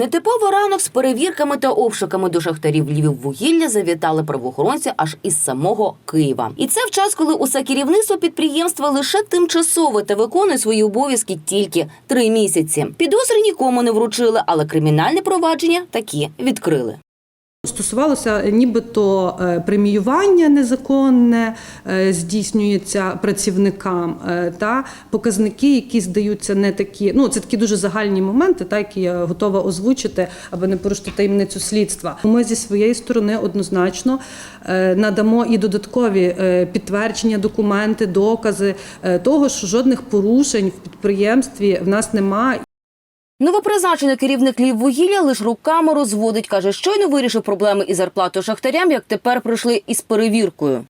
Нетиповий ранок з перевірками та обшуками до шахтарів Львіввугілля завітали правоохоронці аж із самого Києва. І це в час, коли усе керівництво підприємства лише тимчасово та виконує свої обов'язки тільки три місяці. Підозри нікому не вручили, але кримінальне провадження такі відкрили. Стосувалося нібито е, преміювання незаконне е, здійснюється працівникам е, та показники, які здаються не такі. Ну це такі дуже загальні моменти, та які я готова озвучити, аби не порушити таємницю слідства. Ми зі своєї сторони однозначно е, надамо і додаткові е, підтвердження, документи, докази е, того, що жодних порушень в підприємстві в нас немає. Новопризначений керівник Львіввугілля лише руками розводить, каже, щойно вирішив проблеми із зарплатою шахтарям, як тепер прийшли із перевіркою.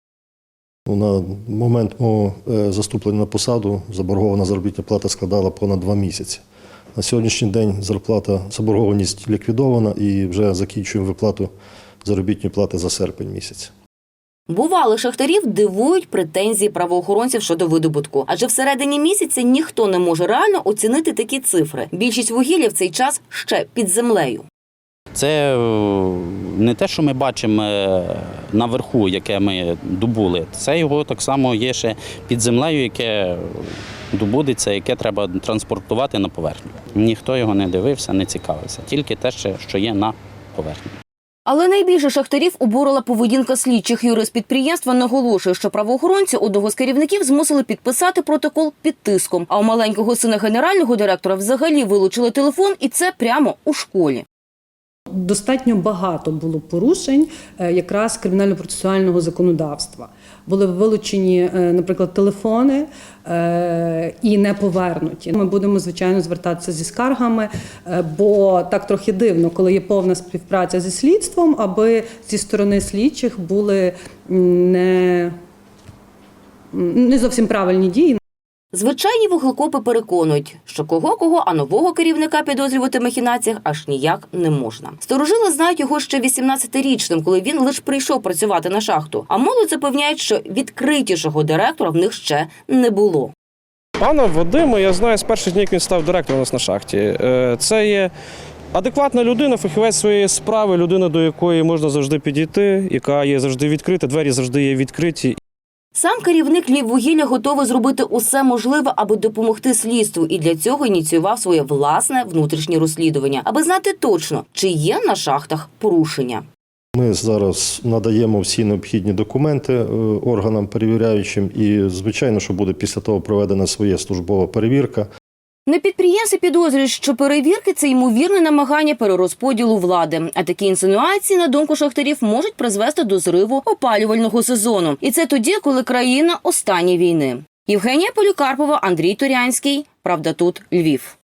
На момент мого е, заступлення на посаду заборгована заробітна плата складала понад два місяці. На сьогоднішній день зарплата, заборгованість ліквідована і вже закінчуємо виплату заробітної плати за серпень місяць. Бували шахтарів дивують претензії правоохоронців щодо видобутку, адже всередині місяця ніхто не може реально оцінити такі цифри. Більшість вугілля в цей час ще під землею. Це е, не те, що ми бачимо е, наверху, яке ми добули. Це його так само є ще під землею, яке добудеться, яке треба транспортувати на поверхню. Ніхто його не дивився, не цікавився. Тільки те, що є на поверхні. Але найбільше шахтарів обурила поведінка слідчих. Юрист підприємства наголошує, що правоохоронці одного з керівників змусили підписати протокол під тиском. А у маленького сина генерального директора взагалі вилучили телефон, і це прямо у школі. Достатньо багато було порушень е, якраз кримінально-процесуального законодавства. Були вилучені, е, наприклад, телефони е, і не повернуті. Ми будемо звичайно звертатися зі скаргами, бо так трохи дивно, коли є повна співпраця зі слідством, аби зі сторони слідчих були не, не зовсім правильні дії. Звичайні вуглекопи переконують, що кого кого, а нового керівника підозрювати в махінаціях аж ніяк не можна. Старожили знають його ще 18-річним, коли він лише прийшов працювати на шахту. А молодь запевняють, що відкритішого директора в них ще не було. Пана Вадима я знаю з перших днів, він став директором у нас на шахті. Е, Це є адекватна людина, фахівець своєї справи, людина, до якої можна завжди підійти, яка є завжди відкрита, двері завжди є відкриті. Сам керівник Львіввугілля готовий зробити усе можливе, аби допомогти слідству, і для цього ініціював своє власне внутрішнє розслідування, аби знати точно, чи є на шахтах порушення. Ми зараз надаємо всі необхідні документи е, органам перевіряючим, і звичайно, що буде після того проведена своя службова перевірка. На підприємстві підозрюють, що перевірки це ймовірне намагання перерозподілу влади. А такі інсинуації, на думку шахтарів, можуть призвести до зриву опалювального сезону. І це тоді, коли країна останні війни. Євгенія Полікарпова, Андрій Турянський. Правда, тут Львів.